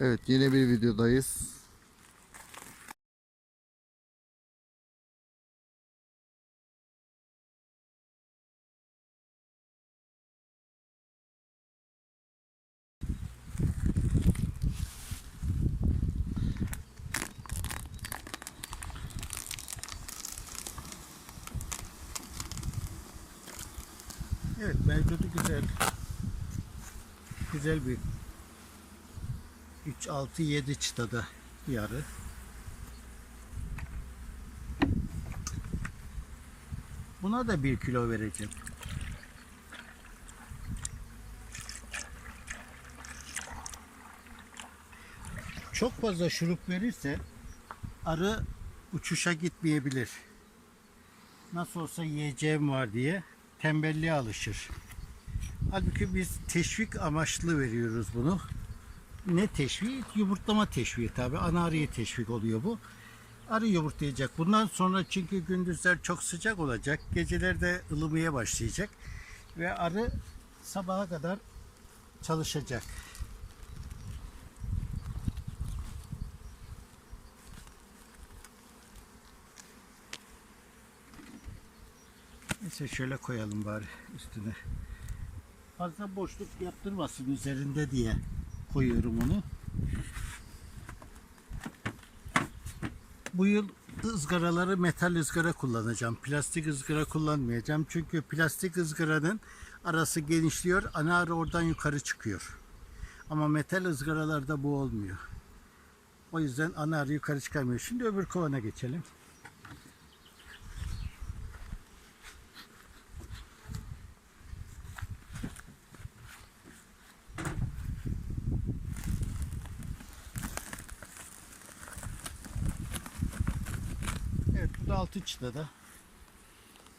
Evet yeni bir videodayız. Evet mevcudu güzel. Güzel bir 3 6 7 çıtada yarı. Buna da bir kilo vereceğim. Çok fazla şurup verirse arı uçuşa gitmeyebilir. Nasıl olsa yiyeceğim var diye tembelliğe alışır. Halbuki biz teşvik amaçlı veriyoruz bunu. Ne teşvik? Yumurtlama teşviği tabi. Ana arıya teşvik oluyor bu. Arı yumurtlayacak. Bundan sonra çünkü gündüzler çok sıcak olacak. Geceler de ılımaya başlayacak. Ve arı sabaha kadar çalışacak. Neyse şöyle koyalım bari üstüne. Fazla boşluk yaptırmasın üzerinde diye koyuyorum onu. Bu yıl ızgaraları metal ızgara kullanacağım. Plastik ızgara kullanmayacağım. Çünkü plastik ızgaranın arası genişliyor. Ana arı oradan yukarı çıkıyor. Ama metal ızgaralarda bu olmuyor. O yüzden ana arı yukarı çıkamıyor. Şimdi öbür kovana geçelim. Evet bu da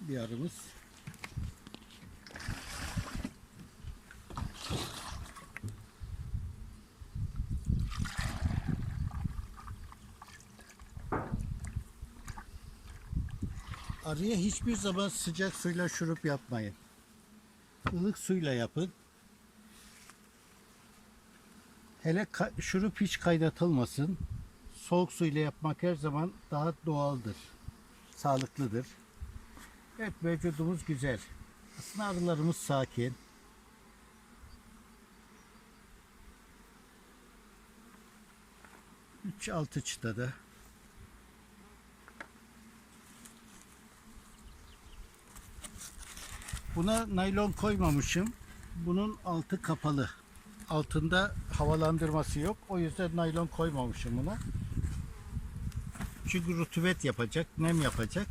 bir arımız. Arıya hiçbir zaman sıcak suyla şurup yapmayın. Ilık suyla yapın. Hele şurup hiç kaynatılmasın. Soğuk suyla yapmak her zaman daha doğaldır. Sağlıklıdır. Evet vücudumuz güzel. Aslında arılarımız sakin. Üç altı çıtada. Buna naylon koymamışım. Bunun altı kapalı. Altında havalandırması yok. O yüzden naylon koymamışım buna. Çünkü rutubet yapacak, nem yapacak.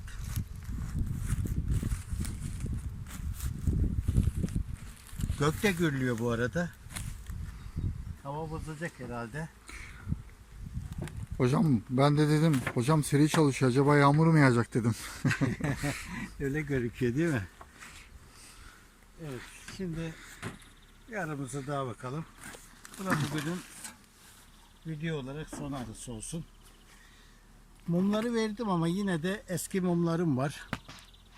Gökte gürlüyor bu arada. Hava bozacak herhalde. Hocam ben de dedim hocam seri çalışıyor acaba yağmur mu yağacak dedim. Öyle gözüküyor değil mi? Evet, şimdi yarımıza daha bakalım. Bu da bugünün video olarak son arısı olsun. Mumları verdim ama yine de eski mumlarım var.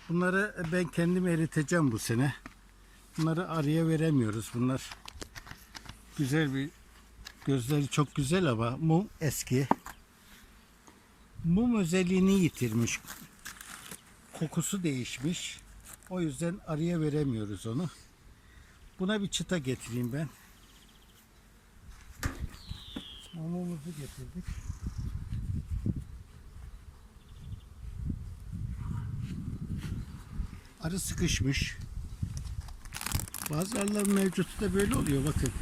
Bunları ben kendim eriteceğim bu sene. Bunları arıya veremiyoruz. Bunlar güzel bir gözleri çok güzel ama mum eski. Mum özelliğini yitirmiş kokusu değişmiş. O yüzden arıya veremiyoruz onu. Buna bir çıta getireyim ben. Mumumuzu getirdik. Arı sıkışmış. Bazı arıların mevcutu da böyle oluyor bakın.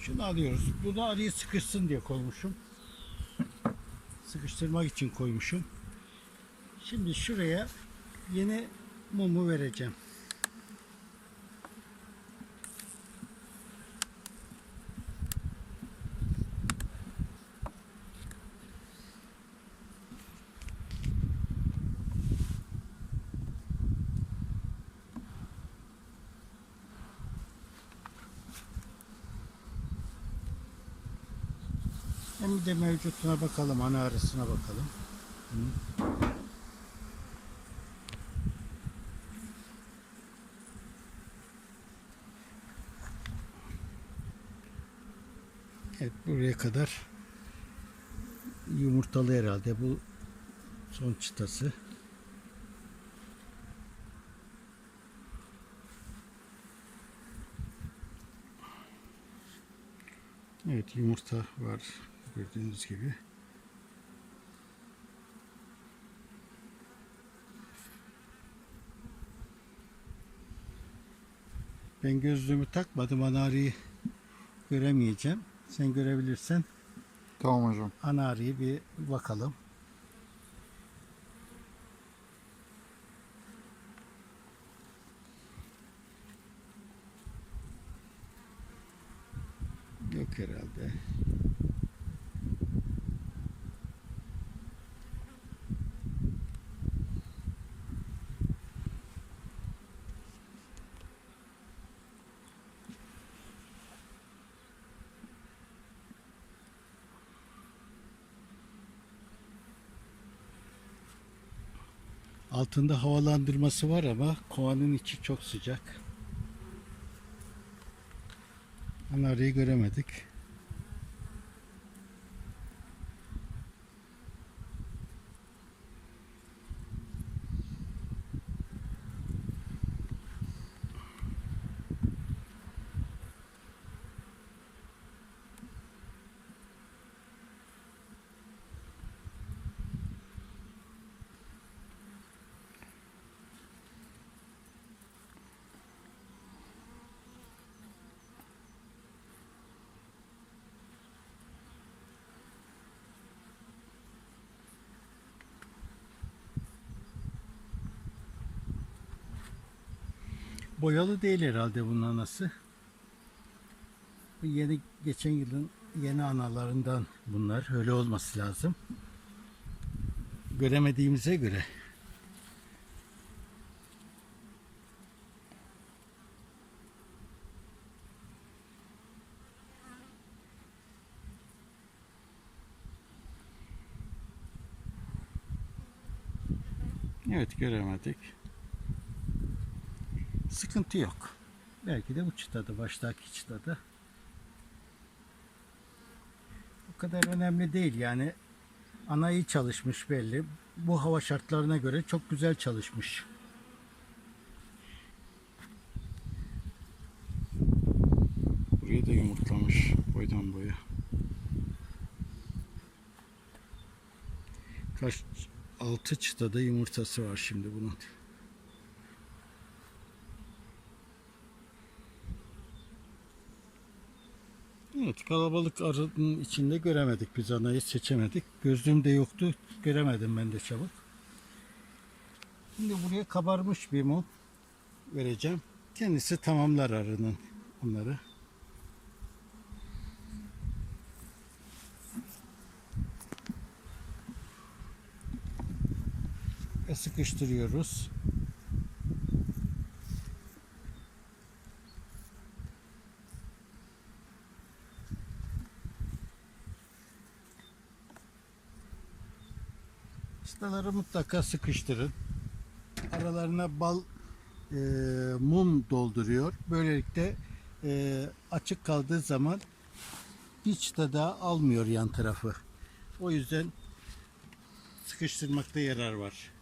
Şunu alıyoruz. Bu da arıyı sıkışsın diye koymuşum. Sıkıştırmak için koymuşum. Şimdi şuraya yeni mumu vereceğim. Hem de mevcutuna bakalım, ana arısına bakalım. Evet buraya kadar yumurtalı herhalde bu son çıtası. Evet yumurta var gördüğünüz gibi. Ben gözlüğümü takmadım anarıyı göremeyeceğim. Sen görebilirsen Tamam hocam. anarıyı bir bakalım. Yok herhalde. Altında havalandırması var ama kovanın içi çok sıcak. Anarıyı göremedik. Boyalı değil herhalde bunun anası. Bu yeni geçen yılın yeni analarından bunlar. Öyle olması lazım. Göremediğimize göre. Evet göremedik. Sıkıntı yok. Belki de bu çıtada, baştaki çıtada. O kadar önemli değil yani. Ana iyi çalışmış belli. Bu hava şartlarına göre çok güzel çalışmış. Buraya da yumurtlamış boydan boya. Kaç altı çıtada yumurtası var şimdi bunun. Evet kalabalık arının içinde göremedik biz anayı seçemedik. Gözlüğüm yoktu göremedim ben de çabuk. Şimdi buraya kabarmış bir mum vereceğim. Kendisi tamamlar arının onları. Ve sıkıştırıyoruz. Çıtaları mutlaka sıkıştırın. Aralarına bal e, mum dolduruyor. Böylelikle e, açık kaldığı zaman bir çıta daha almıyor yan tarafı. O yüzden sıkıştırmakta yarar var.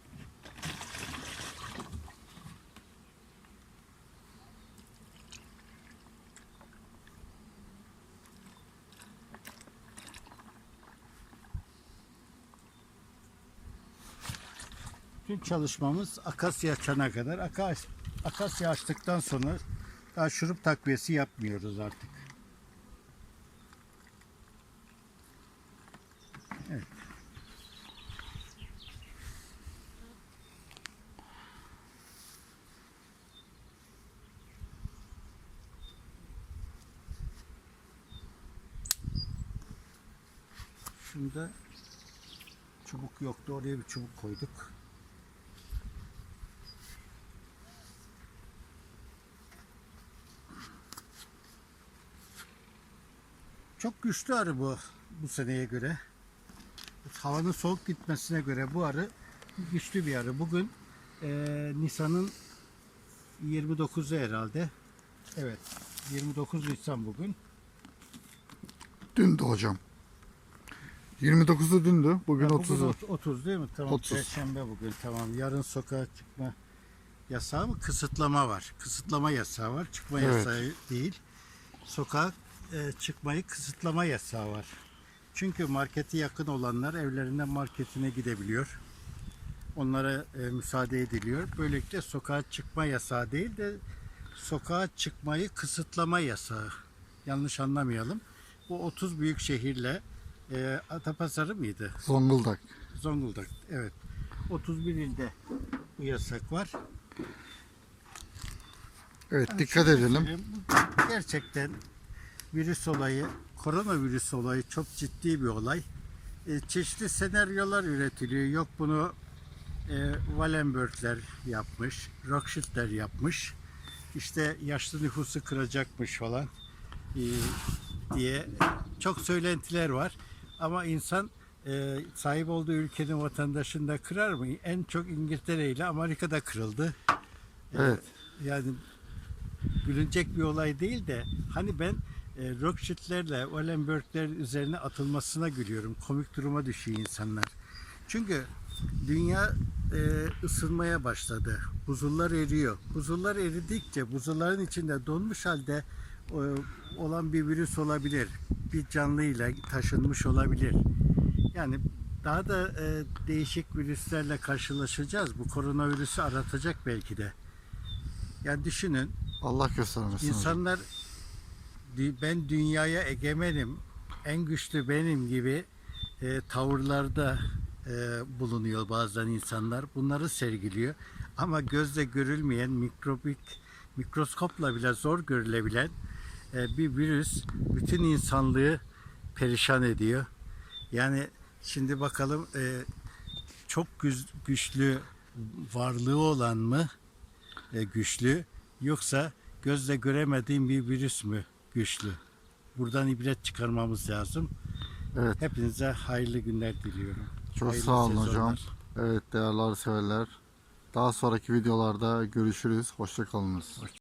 Tüm çalışmamız akasya açana kadar. Akas, akasya açtıktan sonra daha şurup takviyesi yapmıyoruz artık. Evet. Şunda çubuk yoktu. Oraya bir çubuk koyduk. Çok güçlü arı bu. bu seneye göre. Havanın soğuk gitmesine göre bu arı güçlü bir arı. Bugün e, Nisan'ın 29'u herhalde. Evet. 29 Nisan bugün. Dündü hocam. 29'u dündü. Bugün Ha, bugün 30'u. ot- 30 değil mi? Tamam. 30. Perşembe bugün tamam. Yarın sokağa çıkma yasağı mı? Kısıtlama var. Kısıtlama yasağı var. Çıkma Evet. yasağı değil. Sokağa çıkmayı kısıtlama yasağı var. Çünkü marketi yakın olanlar evlerinden marketine gidebiliyor. Onlara e, müsaade ediliyor. Böylelikle sokağa çıkma yasağı değil de sokağa çıkmayı kısıtlama yasağı. Yanlış anlamayalım. Bu 30 büyük şehirle e, Atapazarı mıydı? Zonguldak. Zonguldak. Evet. 31 ilde bu yasak var. Evet Yani dikkat edelim. Gerçekten virüs olayı, koronavirüs olayı çok ciddi bir olay. E, çeşitli senaryolar üretiliyor. Yok bunu e, Wallenberg'ler yapmış, Rothschild'ler yapmış. İşte yaşlı nüfusu kıracakmış falan e, diye çok söylentiler var. Ama insan e, sahip olduğu ülkenin vatandaşını da kırar mı? En çok İngiltere ile Amerika'da kırıldı. E, Evet. Yani gülünecek bir olay değil de hani ben e, Rothschild'lerle Wallenberg'ler üzerine atılmasına gülüyorum. Komik duruma düşüyor insanlar. Çünkü dünya e, ısınmaya başladı. Buzullar eriyor. Buzullar eridikçe buzulların içinde donmuş halde e, olan bir virüs olabilir. Bir canlıyla taşınmış olabilir. Yani daha da e, değişik virüslerle karşılaşacağız. Bu koronavirüsü aratacak belki de. Yani düşünün Allah göstermesin. hocam. İnsanlar "Dü- ben dünyaya egemenim, en güçlü benim gibi e, tavırlarda e, bulunuyor bazen insanlar. Bunları sergiliyor. Ama gözle görülmeyen mikrobik mikroskopla bile zor görülebilen e, bir virüs bütün insanlığı perişan ediyor. Yani şimdi bakalım e, çok güçlü varlığı olan mı e, güçlü yoksa gözle göremediğim bir virüs mü güçlü? Buradan ibret çıkarmamız lazım. Evet. Hepinize hayırlı günler diliyorum. Çok Hayırlı sağ olun hocam. sezonlar. Evet değerli severler. Daha sonraki videolarda görüşürüz. Hoşçakalınız.